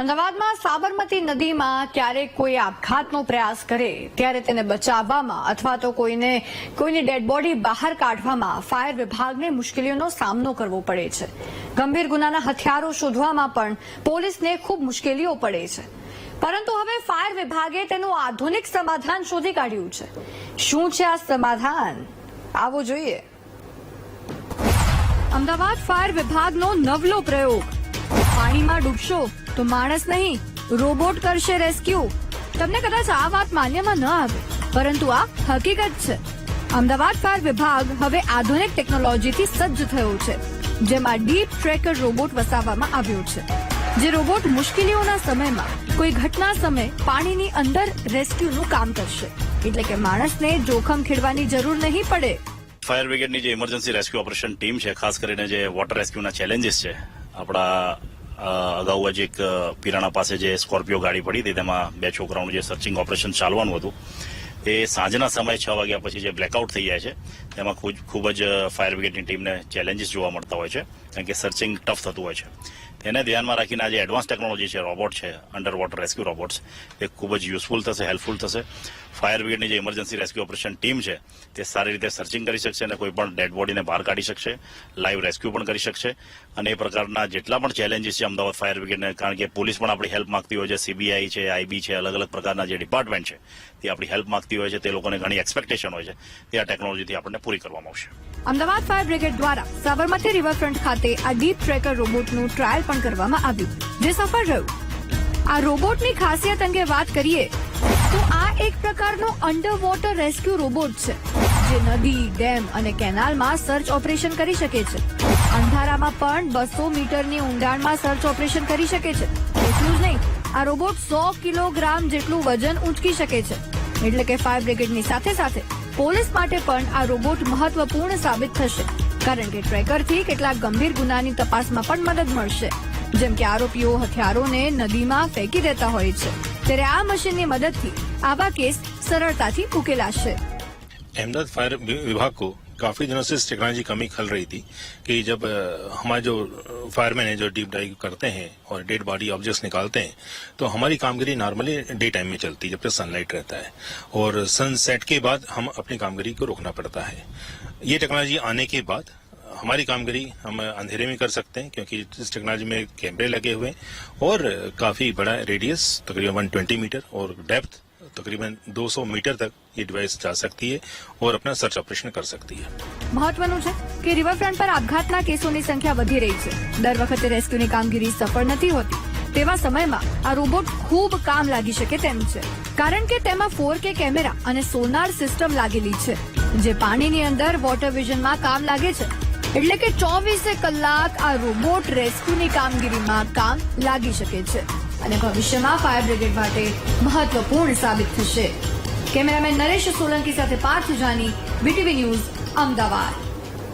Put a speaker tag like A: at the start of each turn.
A: અમદાવાદમાં સાબરમતી નદીમાં ક્યારેક કોઈ આપઘાતનો પ્રયાસ કરે, ત્યારે તેને બચાવવામાં અથવા તો કોઈને, કોઈની ડેડ બોડી બહાર કાઢવામાં ફાયર વિભાગને મુશ્કેલીઓનો સામનો કરવો પડે છે. ગંભીર ગુનાના હથિયારો શોધવામાં પણ પોલીસને ખૂબ મુશ્કેલીઓ પડે છે. પરંતુ હવે ફાયર વિભાગે તેનું આધુનિક સમાધાન શોધી કાઢ્યું છે. શું છે આ સમાધાન? આવો જોઈએ. અમદાવાદ ફાયર વિભાગનો નવલો પ્રયોગ. પાણીમાં ડૂબશો તો માણસ નહીં, રોબોટ કરશે રેસ્ક્યુ. તમને કદાચ આ વાત માન્યમાં ન આવે, પરંતુ આ હકીકત છે. અમદાવાદ ફાયર વિભાગ હવે આધુનિક ટેકનોલોજીથી સજ્જ થયો છે, જેમાં ડીપ ટ્રેકર રોબોટ વસાવવામાં આવ્યો છે. જે રોબોટ મુશ્કેલીઓના સમયમાં, કોઈ ઘટના સમયે પાણીની અંદર રેસ્ક્યુનું કામ કરશે. એટલે કે માણસને જોખમ ખેડવાની જરૂર નહીં પડે.
B: ફાયર બ્રિગેડની જે ઇમરજન્સી રેસ્ક્યુ ઓપરેશન ટીમ છે, ખાસ કરીને જે વોટર રેસ્ક્યુના ચેલેન્જીસ છે, આપણા અગાઉ જ એક પિરાણા પાસે જે સ્કોર્પિયો ગાડી પડી હતી, તેમાં બે છોકરાઓનું જે સર્ચિંગ ઓપરેશન ચાલવાનું હતું, એ સાંજના સમયે છ વાગ્યા પછી જે બ્લેકઆઉટ થઈ જાય છે, તેમાં ખૂબ ખૂબ જ ફાયર બ્રિગેડની ટીમને ચેલેન્જીસ જોવા મળતા હોય છે, કારણ કે સર્ચિંગ ટફ થતું હોય છે. તેને ધ્યાનમાં રાખીને આજે એડવાન્સ ટેકનોલોજી છે રોબોટ છે અંડર વોટર રેસ્ક્યુ રોબોટ્સ એ ખૂબ જ યુઝફુલ થશે હેલ્પફુલ થશે. ફાયર બ્રિગેડની જે ઇમરજન્સી રેસ્ક્યુ ઓપરેશન ટીમ છે, તે સારી રીતે સર્ચિંગ કરી શકશે અને કોઈ પણ ડેડ બોડીને બહાર કાઢી શકશે લાઈવ રેસ્ક્યુ પણ કરી શકશે. અને એ પ્રકારના જેટલા પણ ચેલેન્જીસ છે અમદાવાદ ફાયર બ્રિગેડને કારણ કે પોલીસ પણ આપણી હેલ્પ માંગતી હોય છે સીબીઆઈ છે આઈબી છે, અલગ અલગ પ્રકારના જે ડિપાર્ટમેન્ટ છે, તે આપણી હેલ્પ માંગતી હોય છે, તે લોકોને ઘણી એક્સપેક્ટેશન હોય છે. તે આ ટેકનોલોજીથી આપણને પૂરી કરવામાં આવશે.
A: અમદાવાદ ફાયર બ્રિગેડ દ્વારા સાબરમતી રિવરફ્રન્ટ ખાતે આ ડીપ ટ્રેકર રોબોટનું ટ્રાયલ પણ કરવામાં આવ્યું. જે સફળ રહ્યું. આ રોબોટની ખાસિયત અંગે વાત કરીએ, તો આ એક પ્રકારનો અંડર વોટર રેસ્ક્યુ રોબોટ છે, જે નદી, ડેમ અને કેનાલમાં સર્ચ ઓપરેશન કરી શકે છે. અંધારામાં પણ બસો મીટરની ઊંડાણમાં સર્ચ ઓપરેશન કરી શકે છે. એટલું જ નહીં, આ રોબોટ સો કિલોગ્રામ જેટલું વજન ઉંચકી શકે છે. એટલે કે ફાયર બ્રિગેડની સાથે સાથે, પોલીસ માટે પણ આ રોબોટ મહત્વપૂર્ણ સાબિત થશે. કારણ કે ટ્રેકરથી કેટલાક ગંભીર ગુનાની તપાસમાં પણ મદદ મળશે જેમ કે આરોપીઓ હથિયારોને નદીમાં ફેંકી દેતા હોય છે ત્યારે આ મશીનની મદદથી આવા કેસ સરળતાથી ઉકેલાશે
C: अहमदाबाद फायर वि- विभाग को काफी दिनों से इस टेक्नोलॉजी की कमी खल रही थी कि जब अ, हमारे जो फायरमैन है जो डीप डाइव करते हैं और डेड बॉडी ऑब्जेक्ट्स निकालते हैं तो हमारी कामगिरी नॉर्मली डे टाइम में चलती है जब तक सनलाइट रहता है। और सनसेट के बाद हम अपनी कामगिरी को रोकना पड़ता है। ये टेक्नोलॉजी आने के बाद हमारी कामगिरी हम अंधेरे में कर सकते हैं, क्योंकि इस टेक्नोलॉजी में कैमरे लगे हुए हैं और काफ़ी बड़ा रेडियस, तकरीबन 120 मीटर और डेप्थ तकरीबन 200 मीटर तक ये डिवाइस जा सकती है और अपना सर्च ऑपरेशन कर सकती है
A: મહત્વનું છે કે રિવરફ્રન્ટ પર આપઘાતના કેસોની સંખ્યા વધી રહી છે દર વખતે રેસ્ક્યુની કામગીરી સફળ નથી હોતી તેવા સમયમાં આ રોબોટ ખૂબ કામ લાગી શકે તેમ છે કારણ કે તેમાં ફોર કે કેમેરા અને સોનાર સિસ્ટમ લાગેલી છે જે પાણીની અંદર વોટર વિઝનમાં કામ લાગે છે એટલે કે ચોવીસે કલાક આ રોબોટ રેસ્ક્યુની કામગીરીમાં કામ લાગી શકે છે અને ભવિષ્યમાં ફાયર બ્રિગેડ માટે મહત્વપૂર્ણ સાબિત થશે. કેમેરામેન નરેશ સોલંકી સાથે પાર્થ જાની બીટીવી ન્યૂઝ અમદાવાદ.